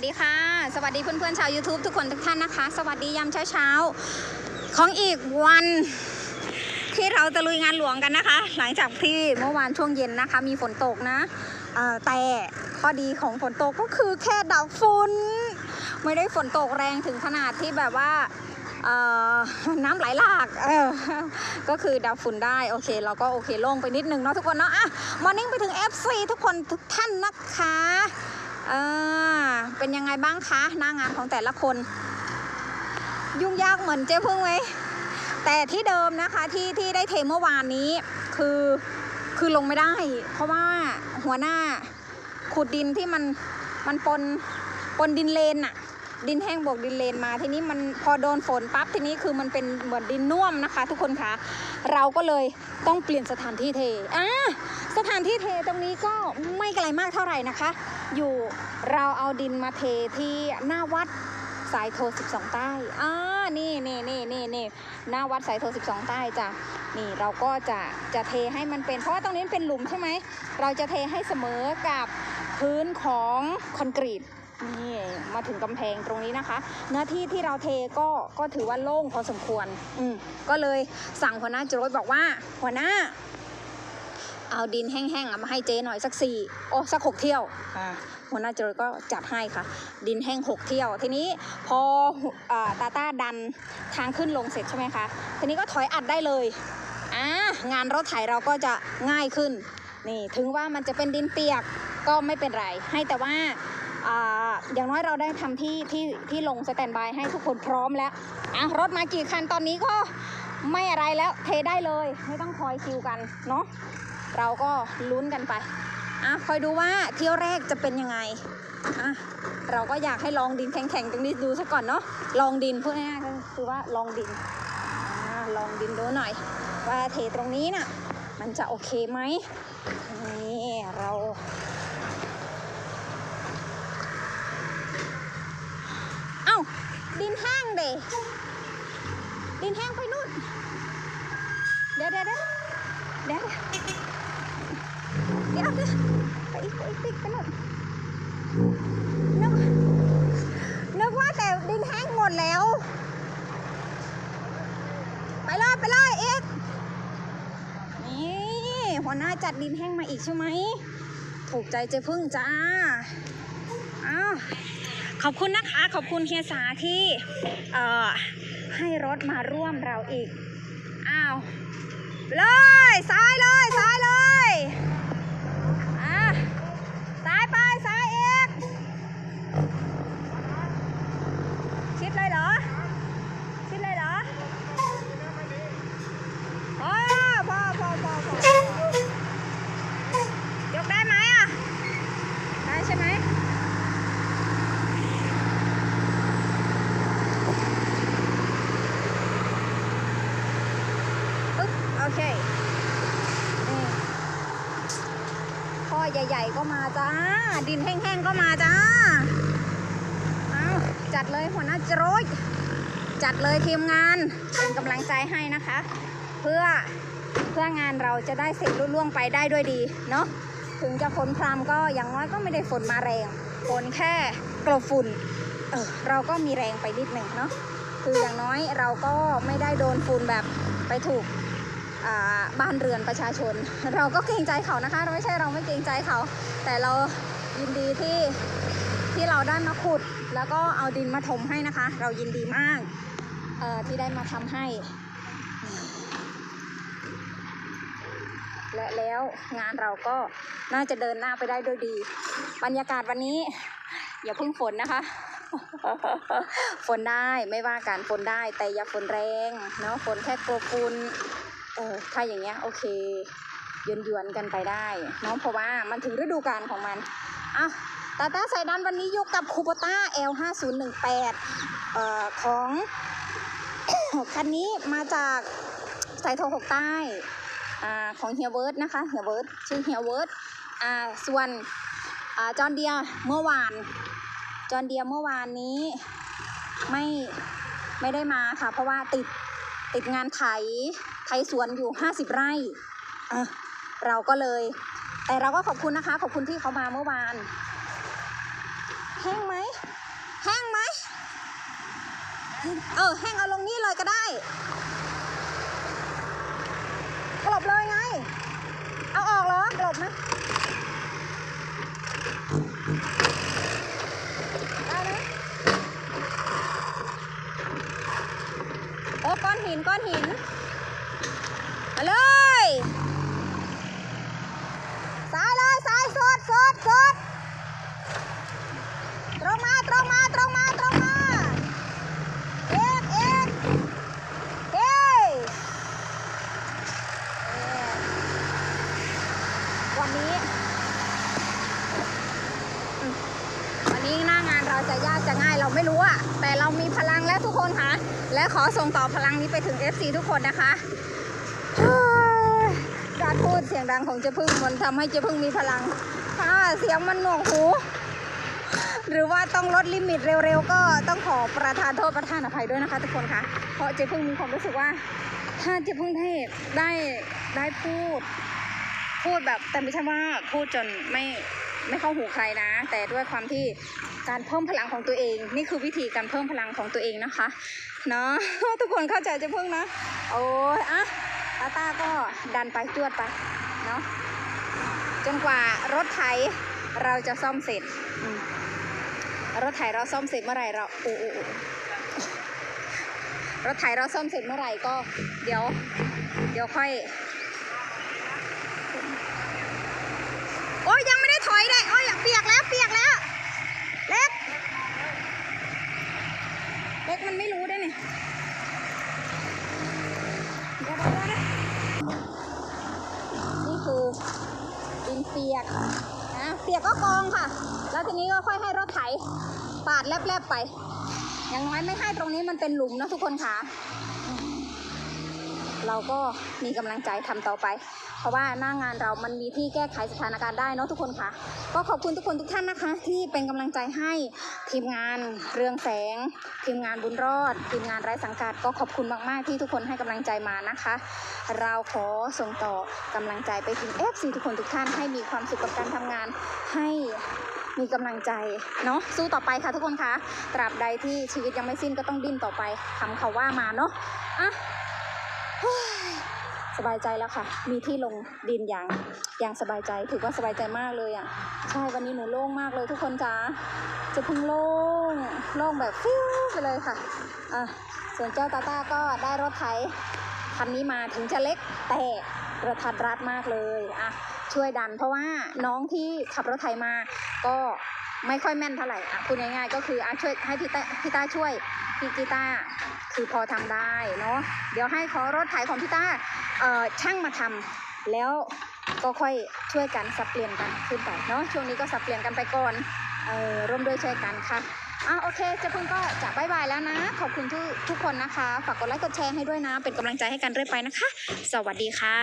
สดีค่ะ สวัสดีเพื่อนๆชาว YouTube ทุกคนทุกท่านนะคะ สวัสดียามเช้าๆ ของอีกวันที่เราจะลุยงานหลวงกันนะคะ หลังจากที่เมื่อวานช่วงเย็นนะคะ มีฝนตกนะแต่ข้อดีของฝนตกก็คือแค่ดับฝุ่นไม่ได้ฝนตกแรงถึงขนาดที่แบบว่าน้ำไหลหลากก็คือดับฝุ่นได้โอเค เราก็โอเคโล่งไปนิดนึงเนาะทุกคนเนาะอะมอร์นิ่งไปถึง FC ทุกคนทุกท่านนะคะ เออเป็นยังไงบ้างคะหน้างานของแต่ละคน ยุ่งยากเหมือนเจ๊พึ่งไหมแต่ที่เดิมนะคะที่ที่ได้เทเมื่อวานนี้คือคือลงไม่ได้ เพราะว่าหัวหน้าขุดดินที่มันมันปนปนดินเลนอะดินแห้งบวกดินเลนมา ทีนี้มันพอโดนฝนปั๊บทีนี้คือมันเป็นเหมือนดินน่วมนะคะ ทุกคนคะเราก็เลยต้องเปลี่ยนสถานที่เทอะสถานที่เทตรงนี้ก็ไม่ไกลมากเท่าไหร่นะคะ อยู่เราเอาดินมาเทที่หน้าวัดสายโทร 12 ใต้อ่านี่นี่นี่นี่นี่หน้าวัดสายโทร 12 ใต้จ้ะ นี่เราก็จะจะเทให้มันเป็น เพราะว่าตรงนี้เป็นหลุมใช่ไหม เราจะเทให้เสมอกับพื้นของคอนกรีต นี่มาถึงกำแพงตรงนี้นะคะ เนื้อที่ที่เราเทก็ก็ถือว่าโล่งพอสมควร อืมก็เลยสั่งหัวหน้าโจรยบอกว่าหัวหน้า เอาดินแห้งๆเอามาให้เจ๊หน่อยสักสี่โอ้สักหกเที่ยวอ่าหัวหน้าโจรก็จัดให้ค่ะ ดินแห้งหกเที่ยว ทีนี้พออาตาต้าดันทางขึ้นลงเสร็จใช่ไหมคะทีนี้ก็ถอยอัดได้เลยอ่างานรถไถเราก็จะง่ายขึ้นนี่ถึงว่ามันจะเป็นดินเปียกก็ไม่เป็นไร ให้แต่ว่าอ่าอย่างน้อยเราได้ทำที่ที่ที่ลงสแตนบายให้ทุกคนพร้อมแล้วอะรถมากี่คันตอนนี้ก็ไม่อะไรแล้วเทได้เลย ไม่ต้องคอยคิวกันเนาะ เราก็ลุ้นกันไปอะคอยดูว่าเที่ยวแรกจะเป็นยังไงอะเราก็อยากให้ลองดินแข็งๆตรงนี้ดูซะก่อนเนาะลองดินพูดง่ายๆก็คือว่าลองดินอ่าลองดินดูหน่อย ว่าเทตรงนี้น่ะมันจะโอเคไหมนี่เราเอ้าดินแห้งเดดินแห้งไปนู่นเดี๋ยวเดี๋ยวเดี๋ยวเดี๋ยว เดี๋ยวเดี๋ยวไป อีกไปอีกไปอีกไปหน่อยนึกนึกว่าแต่ดินแห้งหมดแล้ว ไปเลยไปเลยเอ็กนี่หัวหน้าจัดดินแห้งมาอีกใช่ไหม ถูกใจเจ๊พึ่งจ้าอ้าวขอบคุณนะคะ ขอบคุณเฮียสาที่เอ่อให้รถมาร่วมเราอีก อ้าว เลยซ้ายเลยซ้ายเลย อะซ้ายไปซ้ายอีกชิดเลยเหรอ ชิดเลยเหรอพอพอพอพอพอยกได้ไหมอะ ได้ใช่ไหมปึ๊บโอเค นี่ ท่อ ใหญ่ ๆ ก็มาจ้า ดินแห้งๆก็มาจ้าเอาจัดเลยหัวหน้าจรยจัดเลยทีมงานเป็นกำลังใจให้นะคะ เพื่อเพื่องานเราจะได้เสร็จรุ่ล่วงไปได้ด้วยดีเนาะถึงจะฝนพรำก็อย่างน้อยก็ไม่ได้ฝนมาแรงฝนแค่กลบฝุ่นเออเราก็มีแรงไปนิดหนึ่งเนาะคืออย่างน้อยเราก็ไม่ได้โดนฝุ่นแบบไปถูก บ้านเรือนประชาชน เราก็เกรงใจเขานะคะเราไม่ใช่เราไม่เกรงใจเขา แต่เรายินดีที่ที่เราได้มาขุด แล้วก็เอาดินมาถมให้นะคะ เรายินดีมากที่ได้มาทำให้ และแล้วงานเราก็น่าจะเดินหน้าไปได้ด้วยดี บรรยากาศวันนี้ อย่าเพิ่งฝนนะคะฝนได้ไม่ว่ากันฝนได้แต่อย่าฝนแรงเนาะฝนแค่กลัวฝุ่น เออถ้าอย่างเงี้ยโอเคยวนยวนๆกันไปได้เนาะเพราะว่ามันถึงฤดูกาลของมันอะตาตาใส่ดันวันนี้ยกกับคูโบต้า L 5 0 1 8 เอ่อของคันนี้มาจากสายโทรหกใต้อ่าของเฮียเวิร์ดนะคะเฮียเวิร์ดชื่อเฮียเวิร์ดอ่าส่วนอ่าจอนเดียเมื่อวานจอนเดียเมื่อวานนี้ไม่ไม่ได้มาค่ะ เพราะว่าติดติดงานไถ ไถสวนอยู่ 50 ไร่อะเราก็เลย แต่เราก็ขอบคุณนะคะ ขอบคุณที่เขามาเมื่อวาน แห้งไหมเออ แห้งเอาลงนี่เลยก็ได้กลบเลยไง เอาออกเหรอกลบไหมได้ไหมโอ้ก้อนหินก้อนหิน มาเลยซ้ายเลยซ้าย สุดสุดตรงมาตรงมาตรงมาตรงมาเอกเอกเฮ้ยเอ่อวันนี้ วันนี้หน้างานเราจะยากจะง่ายเราไม่รู้อะแต่เรามีพลังแล้วทุกคนค่ะ และขอส่งต่อพลังนี้ไปถึง FC ทุกคนนะคะการพูดเสียงดังของเจ๊พึ่งมันทำให้เจ๊พึ่งมีพลัง ถ้าเสียงมันหนวกหู หรือว่าต้องลดลิมิตเร็วๆ ก็ต้องขอประทานโทษประทานอภัยด้วยนะคะทุกคนคะเพราะเจ๊พึ่งมีความรู้สึกว่า ถ้าเจ๊พึ่งได้ได้ได้พูด พูดแบบแต่ไม่ใช่ว่าพูดจนไม่ไม่เข้าหูใครนะ แต่ด้วยความที่การเพิ่มพลังของตัวเอง นี่คือวิธีการเพิ่มพลังของตัวเองนะคะเนาะทุกคนเข้าใจเจ๊พึ่งนะ โอ้ยอะตาตาก็ดันไปจวดไปเนาะ จนกว่ารถไถเราจะซ่อมเสร็จ รถไถเราซ่อมเสร็จเมื่อไหร่เราอ้โอ้รถไถเราซ่อมเสร็จเมื่อไหร่ก็เดี๋ยว เดี๋ยวค่อย โอ้ยยังไม่ได้ถอยเลยโอ้ยเปียกแล้วเปียกแล้วเล็กเล็กมันไม่รู้ได้วยนี่เดี๋ยวเดี๋ยวเดี๋ยวนี่คือดินเปียกนะเปียกก็กองค่ะ แล้วทีนี้ก็ค่อยให้รถไถปาดแลบๆไป อย่างน้อยไม่ให้ตรงนี้มันเป็นหลุมนะทุกคนค่ะ เราก็มีกำลังใจทำต่อไป เพราะว่าหน้างานเรามันมีที่แก้ไขสถานการณ์ได้เนาะทุกคนค่ะ ก็ขอบคุณทุกคนทุกท่านนะคะ ที่เป็นกำลังใจให้ทีมงานเรืองแสง ทีมงานบุญรอด ทีมงานไร้สังกัด ก็ขอบคุณมากๆที่ทุกคนให้กำลังใจมานะคะ เราขอส่งต่อกำลังใจไปถึง FC ทุกคนทุกท่านให้มีความสุขกับการทำงานให้มีกำลังใจเนาะสู้ต่อไปค่ะทุกคนคะตราบใดที่ชีวิตยังไม่สิ้นก็ต้องดิ้นต่อไปทำเขาว่ามาเนาะอะ สบายใจแล้วค่ะ มีที่ลงดินอย่างอย่างสบายใจ ถือว่าสบายใจมากเลยอะ ใช่ วันนี้หนูโล่งมากเลยทุกคนจ้าจะพิ่งโล่ง โล่งแบบฟิวไปเลยค่ะ อะ ส่วนเจ้าตาต้าก็ได้รถไถคันนี้มาถึงจะเล็กแต่กระทัดรัดมากเลย อะ ช่วยดันเพราะว่าน้องที่ขับรถไถมาก็ ไม่ค่อยแม่นเท่าไหร่อะพูดง่ายๆก็คืออะช่วยให้พี่ต้าพี่ต้าช่วยพี่กีตาคือพอทำได้เนาะเดี๋ยวให้ขอรถไถของพี่ต้าเอ่อช่างมาทำแล้วก็ค่อยช่วยกันสับเปลี่ยนกันขึ้นไปเนาะช่วงนี้ก็สับเปลี่ยนกันไปก่อนเอ่อร่วมด้วยช่วยกันค่ะอะโอเคเจะพึ่งก็จะบายบายแล้วนะ ขอบคุณทุกทุกคนนะคะ ฝากกดไลค์กดแชร์ให้ด้วยนะ เป็นกำลังใจให้กันเรื่อยไปนะคะ สวัสดีค่ะ